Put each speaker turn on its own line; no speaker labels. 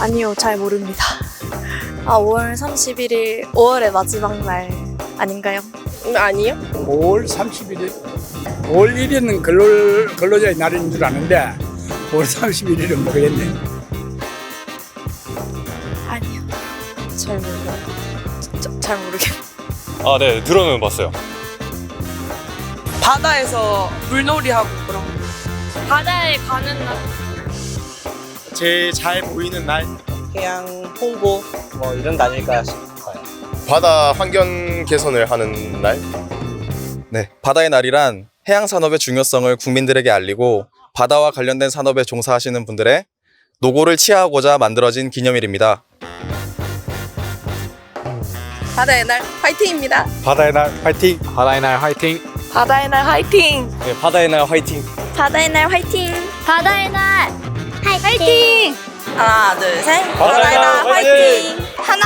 아니요, 잘 모릅니다. 아, 5월 31일, 5월의 마지막 날 아닌가요?
음, 아니요.
5월 31일 5월 1일은 근로, 근로자의 날인 줄 아는데 5월 31일은 모르겠네
아니요. 잘. 저- 잘 모르겠어요.
아, 네, 들어는 봤어요.
바다에서 물놀이하고 그런 거.
바다에 가는 날.
제일 잘 보이는 날
해양 홍보 뭐 이런 거 아닐까 싶어요.
바다 환경 개선을 하는 날?
네, 바다의 날이란 해양 산업의 중요성을 국민들에게 알리고 바다와 관련된 산업에 종사하시는 분들의 노고를 치하하고자 만들어진 기념일입니다.
바다의 날 화이팅입니다.
바다의 날 화이팅!
바다의 날 화이팅!
바다의 날 화이팅.
네, 바다의 날 화이팅!
바다의 날 화이팅!
바다의 날 화이팅! 화이팅!
하나, 둘, 셋.
바다이다 화이팅! 하나,